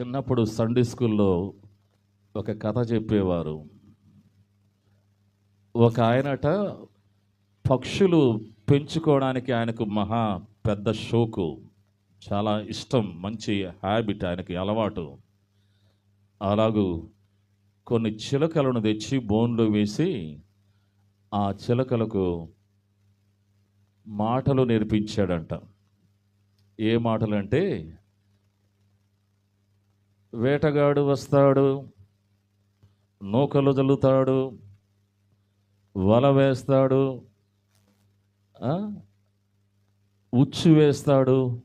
చిన్నప్పుడు సండే స్కూల్లో ఒక కథ చెప్పేవారు. ఒక ఆయనట పక్షులు పెంచుకోవడానికి ఆయనకు మహా పెద్ద షోకు చాలా ఇష్టం మంచి హ్యాబిట్ ఆయనకి అలవాటు. అలాగూ కొన్ని చిలకలను తెచ్చి బోన్లో వేసి ఆ చిలకలకు మాటలు నేర్పించాడంట. ఏ మాటలు అంటే వేటగాడు వస్తాడు నూకలు జల్లుతాడు వల వేస్తాడు ఉచ్చు వేస్తాడు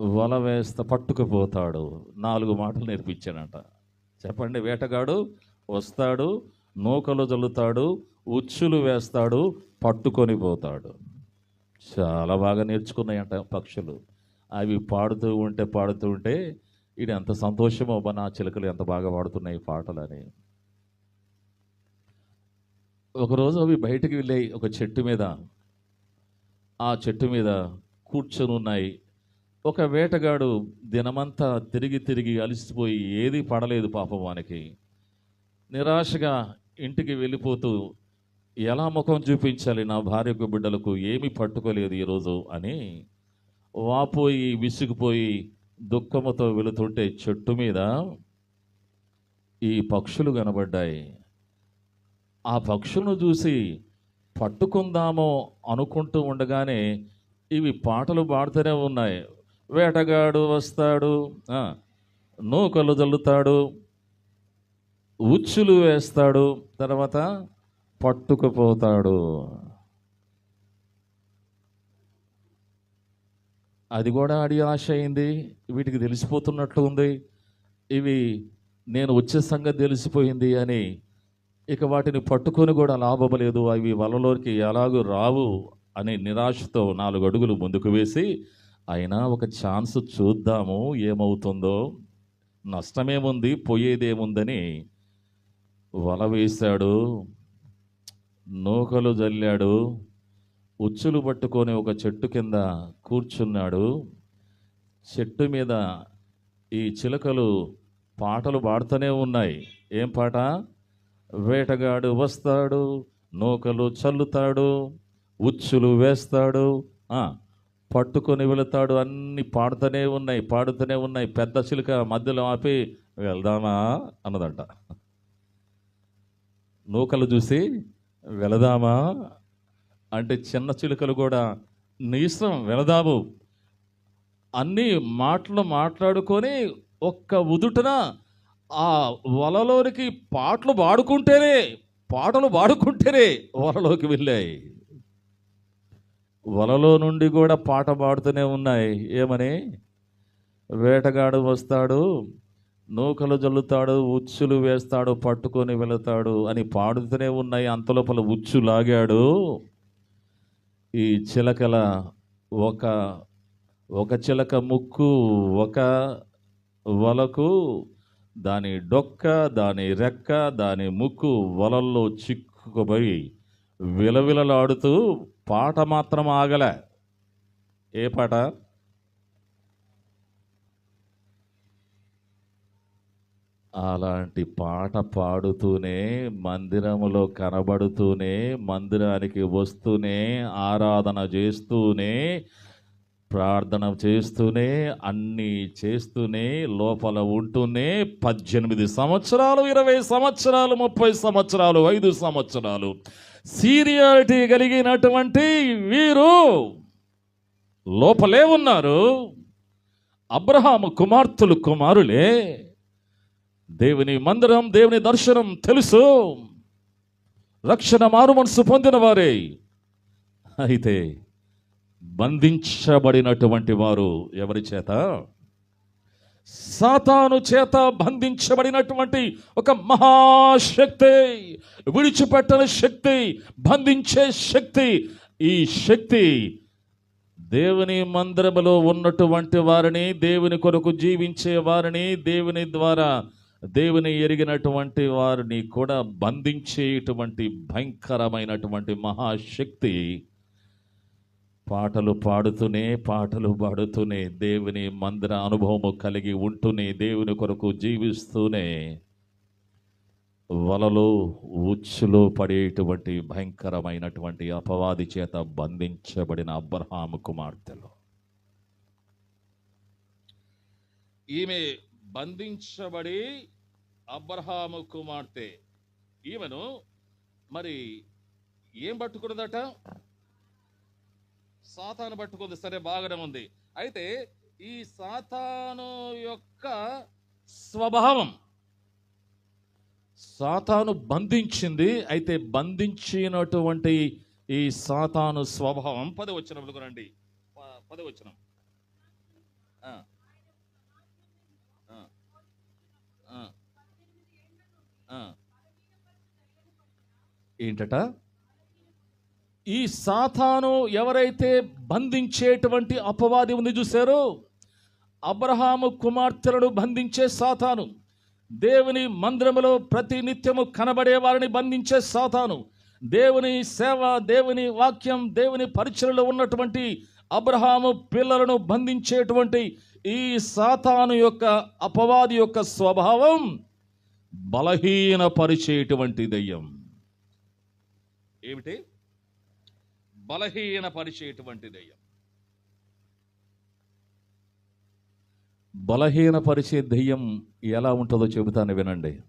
వల వేస్తా పట్టుకుపోతాడు. నాలుగు మాటలు నేర్పించాడంట. చెప్పండి వేటగాడు వస్తాడు నూకలు జల్లుతాడు ఉచ్చులు వేస్తాడు పట్టుకొని పోతాడు. చాలా బాగా నేర్చుకున్నాయంట పక్షులు. అవి పాడుతూ ఉంటే పాడుతూ ఉంటే ఈయన ఎంత సంతోషమో అబ్బా నా చిలకలు ఎంత బాగా పాడుతున్నాయి పాటలని. ఒకరోజు అవి బయటికి వెళ్ళాయి ఒక చెట్టు మీద. ఆ చెట్టు మీద కూర్చొని ఉన్నాయి ఒక వేటగాడు దినమంతా తిరిగి తిరిగి అలిసిపోయి ఏది పడలేదు పాపం వానికి. నిరాశగా ఇంటికి వెళ్ళిపోతూ ఎలా ముఖం చూపించాలి నా భార్యకు బిడ్డలకు? ఏమీ పట్టుకోలేదు ఈరోజు అని వాపోయి విసుగుపోయి దుఃఖముతో వెళుతుంటే చెట్టు మీద ఈ పక్షులు కనబడ్డాయి. ఆ పక్షులను చూసి పట్టుకుందామో అనుకుంటూ ఉండగానే ఇవి పాటలు పాడుతూనే ఉన్నాయి. వేటగాడు వస్తాడు నూకలు జల్లుతాడు ఉచ్చులు వేస్తాడు తర్వాత పట్టుకుపోతాడు. అది కూడా అడి ఆశ అయింది. వీటికి తెలిసిపోతున్నట్లు ఉంది. ఇవి నేను వచ్చే సంగతి తెలిసిపోయింది అని ఇక వాటిని పట్టుకొని కూడా లాభం లేదు. అవి వలలోకి ఎలాగూ రావు అనే నిరాశతో నాలుగు అడుగులు ముందుకు వేసి అయినా ఒక ఛాన్స్ చూద్దాము ఏమవుతుందో. నష్టమేముంది పోయేదేముందని వల వేశాడు. నూకలు జల్లాడు. ఉచ్చులు పట్టుకొని ఒక చెట్టు కింద కూర్చున్నాడు. చెట్టు మీద ఈ చిలకలు పాటలు పాడుతూనే ఉన్నాయి. ఏం పాట? వేటగాడు వస్తాడు నూకలు చల్లుతాడు ఉచ్చులు వేస్తాడు పట్టుకొని వెళతాడు. అన్ని పాడుతూనే ఉన్నాయి పాడుతూనే ఉన్నాయి. పెద్ద చిలుక మధ్యలో ఆపి వెళ్దామా అన్నదంట. నూకలు చూసి వెళదామా అంటే చిన్న చిలుకలు కూడా నీ ఇష్టం వెళదాము అన్ని మాటలు మాట్లాడుకొని ఒక్క ఉదుటన ఆ వలలోనికి పాటలు పాడుకుంటేనే పాటలు పాడుకుంటేనే వలలోకి వెళ్ళాయి. వలలో నుండి కూడా పాట పాడుతూనే ఉన్నాయి. ఏమని? వేటగాడు వస్తాడు నూకలు జల్లుతాడు ఉచ్చులు వేస్తాడు పట్టుకొని వెళతాడు అని పాడుతూనే ఉన్నాయి. అంతలోపల ఉచ్చు లాగాడు. ఈ చిలకల ఒక ఒక చిలక ముక్కు ఒక వలకు దాని డొక్క దాని రెక్క దాని ముక్కు వలల్లో చిక్కుకుపోయి విలవిలలాడుతూ పాట మాత్రం ఆగలే. ఏ పాట? అలాంటి పాట పాడుతూనే మందిరములో కనబడుతూనే మందిరానికి వస్తూనే ఆరాధన చేస్తూనే ప్రార్థన చేస్తూనే అన్నీ చేస్తూనే లోపల ఉంటూనే పద్దెనిమిది సంవత్సరాలు ఇరవై సంవత్సరాలు ముప్పై సంవత్సరాలు ఐదు సంవత్సరాలు సీరియాలిటీ కలిగినటువంటి వీరు లోపలే ఉన్నారు. అబ్రహాము కుమార్తెలు కుమారులే. దేవుని మందిరం దేవుని దర్శనం తెలుసు. రక్షణ మారు మనసు పొందిన వారే. అయితే బంధించబడినటువంటి వారు ఎవరి చేత? సాతాను చేత బంధించబడినటువంటి ఒక మహాశక్తి విడిచిపెట్టని శక్తి బంధించే శక్తి. ఈ శక్తి దేవుని మందిరములో ఉన్నటువంటి వారిని దేవుని కొరకు జీవించే వారిని దేవుని ద్వారా దేవుని ఎరిగినటువంటి వారిని కూడా బంధించేటువంటి భయంకరమైనటువంటి మహాశక్తి పాటలు పాడుతూనే పాటలు పాడుతూనే దేవుని మందిర అనుభవము కలిగి ఉంటూనే దేవుని కొరకు జీవిస్తూనే వలలో ఉచ్చులో పడేటువంటి భయంకరమైనటువంటి అపవాది చేత బంధించబడిన అబ్రహాము కుమార్తెలు. ఈమె బంధించబడి అబ్రహాము కుమార్తె. ఈమెను మరి ఏం పట్టుకున్నదట? సాతాను పట్టుకుంది. సరే బాగానే ఉంది. అయితే ఈ సాతాను యొక్క స్వభావం సాతాను బంధించింది అయితే బంధించినటువంటి ఈ సాతాను స్వభావం. పది రండి. ప- పది వచ్చిన ఏంటట? ఈ సాతాను ఎవరైతే బంధించేటువంటి అపవాది ఉంది చూశారో అబ్రహాము కుమార్తెలను బంధించే సాతాను దేవుని మందిరములో ప్రతి నిత్యము కనబడే వారిని బంధించే సాతాను దేవుని సేవ దేవుని వాక్యం దేవుని పరిచయలో ఉన్నటువంటి అబ్రహాము పిల్లలను బంధించేటువంటి ఈ సాతాను యొక్క అపవాది యొక్క స్వభావం బలహీనపరిచేటువంటి దయ్యం. ఏమిటి? బలహీనపరిచేటువంటి దయ్యం. బలహీనపరిచే దెయ్యం ఎలా ఉంటుందో చెబుతాను వినండి.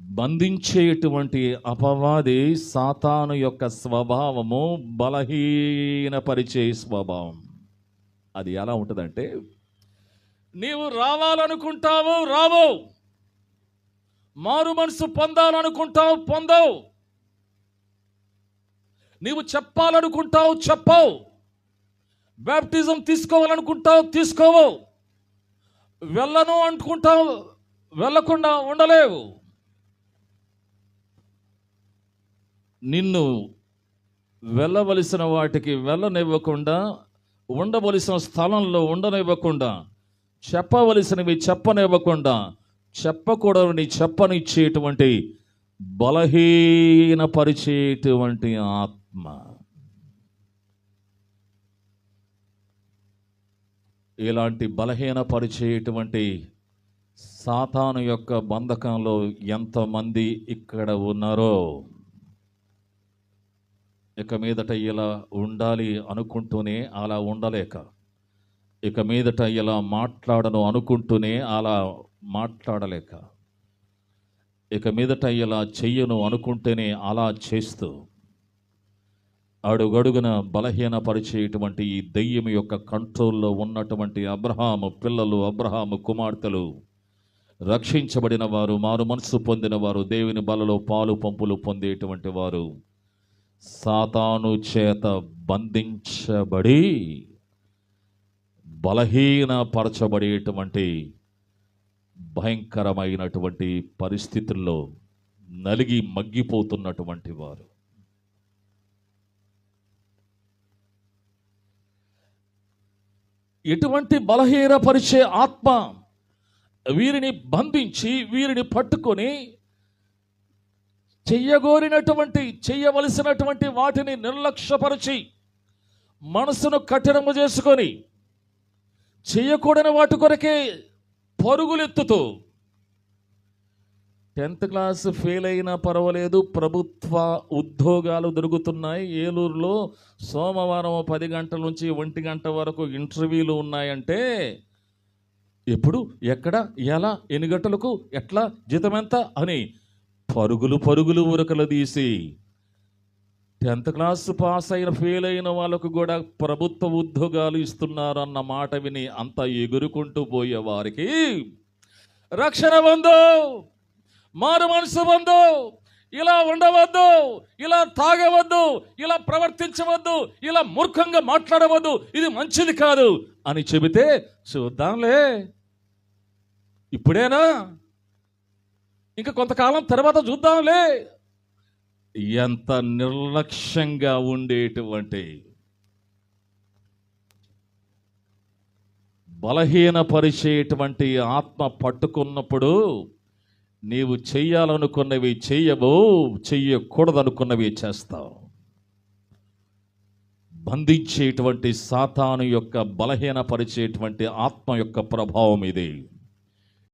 బంధించేటువంటి అపవాది సాతాను యొక్క స్వభావము బలహీనపరిచే స్వభావం. అది ఎలా ఉంటుందంటే నీవు రావాలనుకుంటావు రావు. మారు మనసు పొందాలనుకుంటావు పొందవు. నీవు చెప్పాలనుకుంటావు చెప్పవు. బ్యాప్టిజం తీసుకోవాలనుకుంటావు తీసుకోవు. వెళ్ళను అనుకుంటావు వెళ్ళకుండా ఉండలేవు. నిన్ను వెళ్ళవలసిన వాటికి వెళ్ళనివ్వకుండా ఉండవలసిన స్థలంలో ఉండనివ్వకుండా చెప్పవలసినవి చెప్పనివ్వకుండా చెప్పకూడని చెప్పనిచ్చేటువంటి బలహీనపరిచేటువంటి ఆత్మ. ఇలాంటి బలహీనపరిచేటువంటి సాతాను యొక్క బంధకంలో ఎంతమంది ఇక్కడ ఉన్నారో ఇక మీదట ఇలా ఉండాలి అనుకుంటూనే అలా ఉండలేక ఇక మీదట ఇలా మాట్లాడను అనుకుంటూనే అలా మాట్లాడలేక ఇక మీదట ఇలా చెయ్యను అనుకుంటేనే అలా చేస్తూ అడుగడుగున బలహీనపరిచేటువంటి ఈ దెయ్యం యొక్క కంట్రోల్లో ఉన్నటువంటి అబ్రహాము పిల్లలు అబ్రహాము కుమార్తెలు రక్షించబడిన వారు మారు మనసు పొందిన వారు దేవుని బలలో పాలు పంపులు పొందేటువంటి వారు సాతాను చేత బంధించబడి బలహీనపరచబడేటువంటి భయంకరమైనటువంటి పరిస్థితుల్లో నలిగి మగ్గిపోతున్నటువంటి వారు. ఎటువంటి బలహీనపరిచే ఆత్మ వీరిని బంధించి వీరిని పట్టుకొని చెయ్యగోరినటువంటి చెయ్యవలసినటువంటి వాటిని నిర్లక్ష్యపరిచి మనసును కఠినము చేసుకొని చేయకూడని వాటి కొరకే పరుగులెత్తుతూ. టెన్త్ క్లాస్ ఫెయిల్ అయినా పర్వాలేదు ప్రభుత్వ ఉద్యోగాలు దొరుకుతున్నాయి. ఏలూరులో సోమవారం పది గంటల నుంచి ఒంటి గంట వరకు ఇంటర్వ్యూలు ఉన్నాయంటే ఎప్పుడు ఎక్కడ ఎలా ఎన్ని గంటలకు ఎట్లా జీతం ఎంత అని పరుగులు పరుగులు ఉరకలు తీసి టెన్త్ క్లాస్ పాస్ అయిన ఫెయిల్ అయిన వాళ్ళకు కూడా ప్రభుత్వ ఉద్యోగాలు ఇస్తున్నారన్న మాట విని అంత ఎగురుకుంటూ పోయే వారికి రక్షణ వందో మారు మనసు బంధు ఇలా ఉండవద్దు ఇలా తాగవద్దు ఇలా ప్రవర్తించవద్దు ఇలా మూర్ఖంగా మాట్లాడవద్దు ఇది మంచిది కాదు అని చెబితే చూద్దాంలే. ఇప్పుడేనా? ఇంకా కొంతకాలం తర్వాత చూద్దాంలే. ఎంత నిర్లక్ష్యంగా ఉండేటువంటి బలహీనపరిచేటువంటి ఆత్మ పట్టుకున్నప్పుడు నీవు చెయ్యాలనుకున్నవి చెయ్యవు చెయ్యకూడదనుకున్నవి చేస్తావు. బంధించేటువంటి సాతాను యొక్క బలహీనపరిచేటువంటి ఆత్మ యొక్క ప్రభావం ఇది.